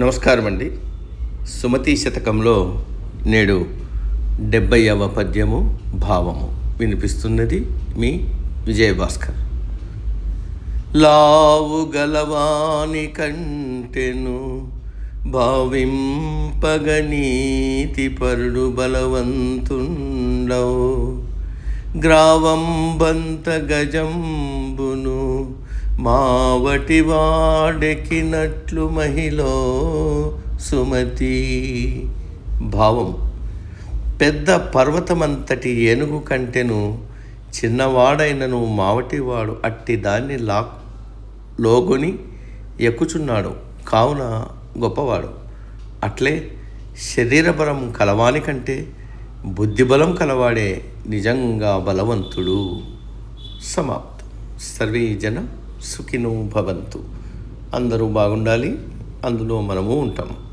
నమస్కారం అండి సుమతి శతకంలో నేడు డెబ్బైవ పద్యము భావము వినిపిస్తున్నది మీ విజయభాస్కర్. లావు గలవాని కంటెను భావింపగనీతి పరుడు బలవంతుండవు. గ్రావంబంత గజంబును మావటి వాడెక్కినట్లు మహిళ సుమతి. భావం. పెద్ద పర్వతమంతటి ఏనుగు కంటెను చిన్నవాడైనను మావటివాడు అట్టి దాన్ని లా లోగొని ఎక్కుచున్నాడు. కావున గొప్పవాడు. అట్లే శరీరబలం కలవాని కంటే బుద్ధిబలం కలవాడే నిజంగా బలవంతుడు. సమాప్తం. సర్వే జన సుఖినో భవంతు అందరూ బాగుండాలి అందులో మనము ఉంటాము.